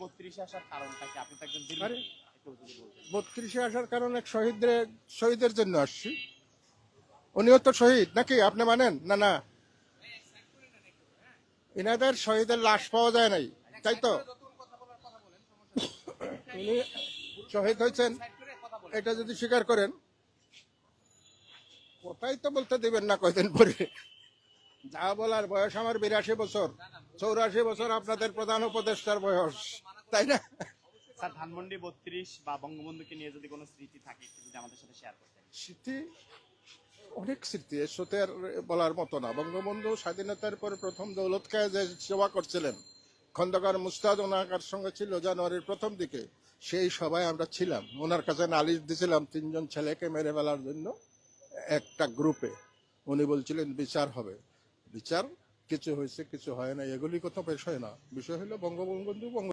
বত্রিশে আসার কারণটা কি? আপনি তো একজন। বত্রিশে আসার কারণে শহীদদের শহীদের জন্য আসছি। উনিও তো শহীদ নাকি? আপনি মানেন? না না। ইনাদের শহীদের লাশ পাওয়া যায় নাই তাই তো? উনি শহীদ হয়েছেন এটা যদি স্বীকার করেন। কোথায় তো বলতে দেবেন না কয়দিন পরে। যা বলার বয়স আমার বিরাশি বছর। চৌরাশি বছর আপনাদের প্রধান উপদেষ্টার বয়স তাই না? স্যার ধানমন্ডি বত্রিশ বা বঙ্গবন্ধুকে নিয়ে যদি কোনো স্মৃতি থাকে যদি আমাদের সাথে শেয়ার করতেন। স্মৃতি? অনেক স্মৃতি এর সাথে আর বলার মতো না। বঙ্গবন্ধু স্বাধীনতার পরে প্রথম দৌলত খায় যে সেবা করছিলেন খন্দকার মুস্তাদ ওনার সঙ্গে ছিল জানুয়ারির প্রথম দিকে। সেই সবাই আমরা ছিলাম। ওনার কাছে নালিশ দিছিলাম তিনজন ছেলেকে মেরে ফেলার জন্য একটা গ্রুপে। উনি বলছিলেন বিচার হবে। বিচার কিছু হয়েছে কিছু হয় না এগুলি কথা বিষয় না। বিষয় হলো বঙ্গবন্ধু বঙ্গ